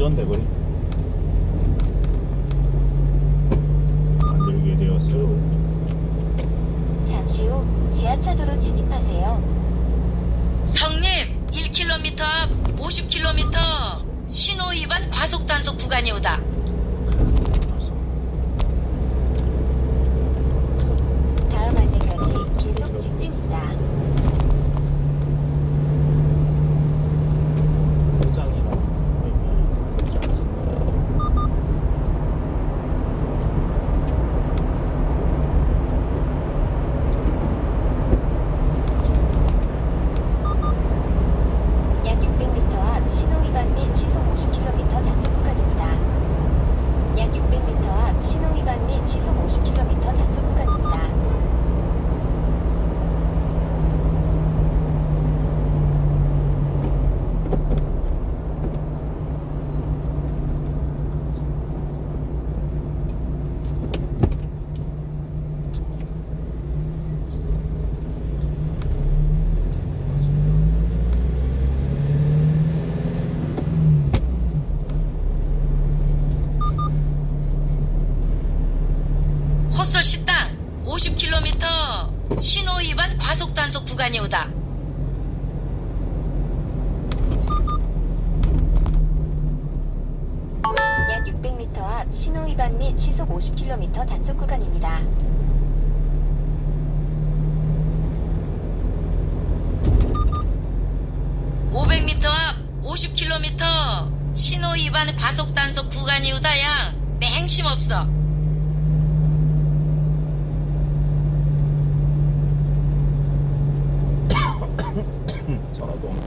운전 대 거리 만들게 되었어요. 잠시 후 지하차도로 진입하세요. 성님 1km 앞 50km 신호 위반 과속 단속 구간이 오다. 다음 안내까지 계속 직진입니다. 회장이랑 의미 그렇지 않습니다. 약 600m 앞 신호 위반 및 시속 50km 단속 구간입니다. 약 600m 앞 신호 위반 및 시속 50km 단속 구간입니다. 헛설 식당 50km 신호 위반 과속 단속 구간이 오다. 약 600m 앞 신호 위반 및 시속 50km 단속 구간입니다. 오0 0 m 앞 50km 신호 위반 과속 단속 구간이 오다야 맹심 없어. 전화도